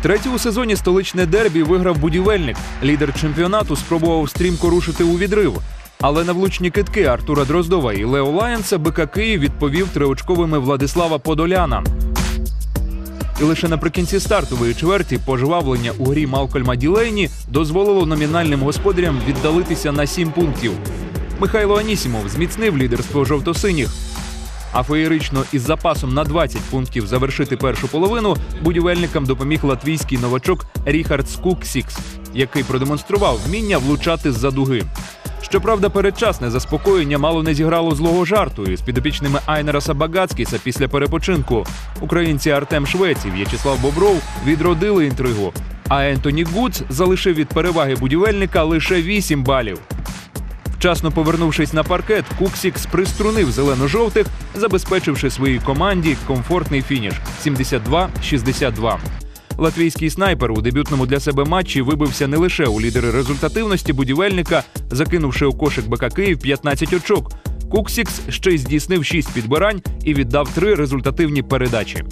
Втретє у сезоні столичне дербі виграв будівельник. Лідер чемпіонату спробував стрімко рушити у відрив. Але на влучні китки Артура Дроздова і Лео Лаєнса БК Київ відповів триочковими Владислава Подоляна. І лише наприкінці стартової чверті пожвавлення у грі Малкольма Ділейні дозволило номінальним господарям віддалитися на 7 пунктів. Михайло Анісімов зміцнив лідерство жовто-синіх. А феєрично із запасом на 20 пунктів завершити першу половину будівельникам допоміг латвійський новачок Ріхард Скуксікс, який продемонстрував вміння влучати з-за дуги. Щоправда, передчасне заспокоєння мало не зіграло злого жарту із підопічними Айнераса Багацькіса після перепочинку. Українці Артем Швець В'ячеслав Бобров відродили інтригу. А Ентоні Гудс залишив від переваги будівельника лише 8 балів. Вчасно повернувшись на паркет, Куксікс приструнив зелено-жовтих, забезпечивши своїй команді комфортний фініш 72-62. Латвійський снайпер у дебютному для себе матчі вибився не лише у лідери результативності будівельника, закинувши у кошик БК Київ 15 очок. Куксікс ще й здійснив 6 підбирань і віддав 3 результативні передачі.